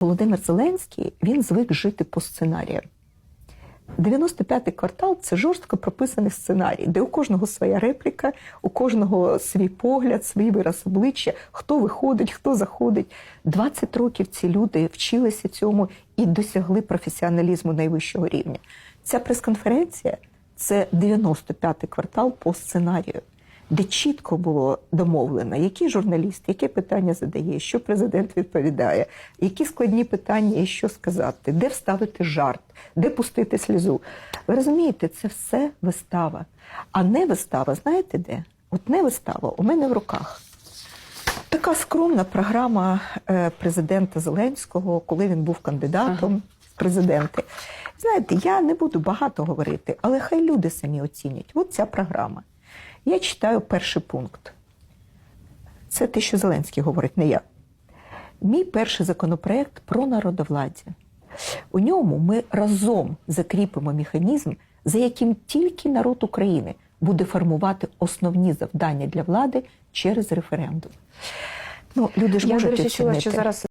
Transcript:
Володимир Зеленський він звик жити по сценаріям. 95-й квартал це жорстко прописаний сценарій, де у кожного своя репліка, у кожного свій погляд, свій вираз обличчя, хто виходить, хто заходить. 20 років ці люди вчилися цьому і досягли професіоналізму найвищого рівня. Ця прес-конференція це 95-й квартал по сценарію, де чітко було домовлено, який журналіст, яке питання задає, що президент відповідає, які складні питання і що сказати, де вставити жарт, де пустити слізу. Ви розумієте, це все вистава. А не вистава, знаєте де? От не вистава у мене в руках. Така скромна програма е, президента Зеленського, коли він був кандидатом в президенти. Знаєте, я не буду багато говорити, але хай люди самі оцінять. От ця програма. Я читаю перший пункт. Це те, що Зеленський говорить, не я. Мій перший законопроект про народовладдя. У ньому ми разом закріпимо механізм, за яким тільки народ України буде формувати основні завдання для влади через референдум. Ну, люди ж Я, можуть речі, чула, що зараз